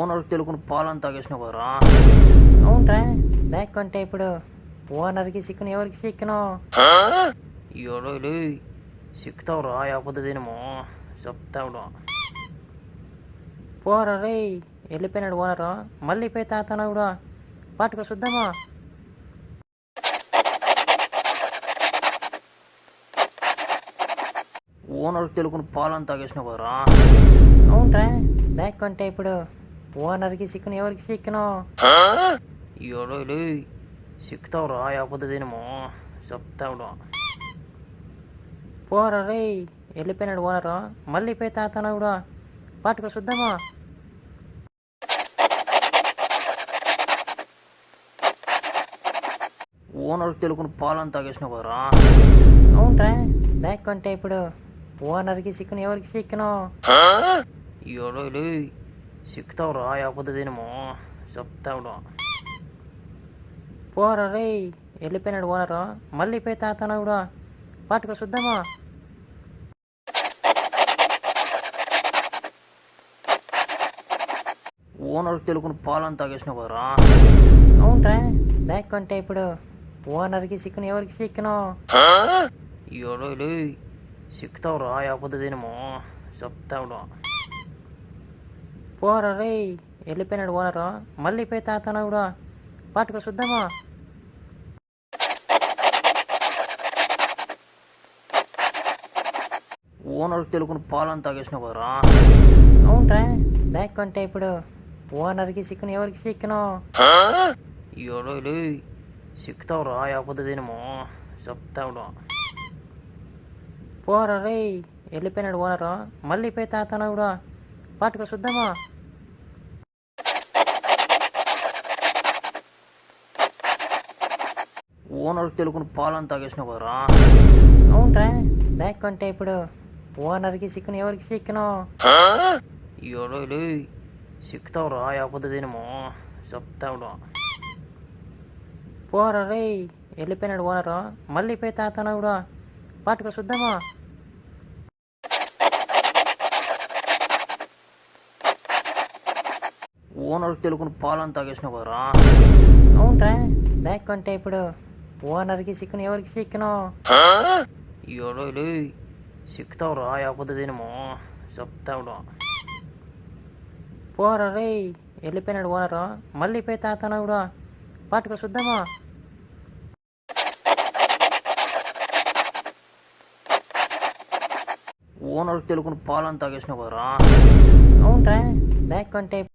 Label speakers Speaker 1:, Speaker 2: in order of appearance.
Speaker 1: Owner తెలుగుని పాలను తాగేసినావు కదరా?
Speaker 2: అవునరా లేకుంటే ఇప్పుడు ఓనర్కి సిక్కును ఎవరికి సిక్కును?
Speaker 1: ఎవడో సిక్కుతావురా లేకపోతే దేనేమో? చెప్తావురా.
Speaker 2: పోరా రే వెళ్ళిపోయినాడు ఓనరు. మళ్ళీ పోయి తాతాను కూడా? పాటుకు చూద్దామా?
Speaker 1: ఓనర్ తెలుగుని పాలను తాగేసినావు కదరా?
Speaker 2: అవునరా లేకుంటే ఇప్పుడు ఓనర్కి సిక్కును ఎవరికి సిక్కును
Speaker 1: ఎవడో సిక్కుతావురా లేకపోతే దేనేమో చెప్తావురా
Speaker 2: పోరా రే వెళ్ళిపోయినాడు ఓనరు మళ్ళీ పోయి తాతాను కూడా పాటుకు చూద్దామా
Speaker 1: ఓనర్ తెలుగుని పాలను తాగేసినావు కదరా
Speaker 2: అవునరా లేకుంటే ఇప్పుడు ఓనర్కి సిక్కును ఎవరికి సిక్కును
Speaker 1: ఎవడో సిక్కుతావురా లేకపోతే దేనేమో చెప్తావురా
Speaker 2: పోరా రే వెళ్ళిపోయినాడు ఓనరు మళ్ళీ పోయి తాతాను కూడా పాటుకు చూద్దామా
Speaker 1: ఓనర్ తెలుగుని పాలను తాగేసినావు కదరా
Speaker 2: అవునరా లేకుంటే ఇప్పుడు ఓనర్కి సిక్కును ఎవరికి సిక్కును
Speaker 1: ఎవడో సిక్కుతావురా లేకపోతే దేనేమో చెప్తావురా
Speaker 2: పోరా రే వెళ్ళిపోయినాడు ఓనరు. మళ్ళీ పోయి తాతాను కూడా? పాటుకు చూద్దామా?
Speaker 1: ఓనర్ తెలుగుని పాలను తాగేసినావు కదరా.
Speaker 2: అవునరా లేకుంటే ఇప్పుడు ఓనర్కి సిక్కును ఎవరికి సిక్కును?
Speaker 1: ఎవడో సిక్కుతావురా లేకపోతే దేనేమో. చెప్తావురా
Speaker 2: పోరా రే వెళ్ళిపోయినాడు ఓనరు. మళ్ళీ పోయి తాతాను కూడా? పాటుకు చూద్దామా?
Speaker 1: ఓనర్ తెలుగుని పాలను తాగేసినావు కదరా.
Speaker 2: అవునరా లేకుంటే ఇప్పుడు ఓనర్కి సిక్కును ఎవరికి సిక్కును?
Speaker 1: ఎవడో సిక్కుతావురా లేకపోతే దేనేమో చెప్తావురా.
Speaker 2: పోరా రే వెళ్ళిపోయినాడు ఓనరు మళ్ళీ పోయి తాతాను కూడా? పాటుకు చూద్దామా?
Speaker 1: ఓనర్ తెలుగుని పాలను తాగేసినావు కదరా?
Speaker 2: అవునరా లేకుంటే ఇప్పుడు ఓనర్కి సిక్కును ఎవరికి సిక్కును?
Speaker 1: ఎవడో సిక్కుతావురా లేకపోతే దేనేమో? చెప్తావురా
Speaker 2: పోరా రే వెళ్ళిపోయినాడు ఓనరు. మళ్ళీ పోయి తాతాను కూడా పాటుకు చూద్దామా?
Speaker 1: ఓనర్ తెలుగుని పాలను తాగేసినావు కదరా?
Speaker 2: అవునరా లేకుంటే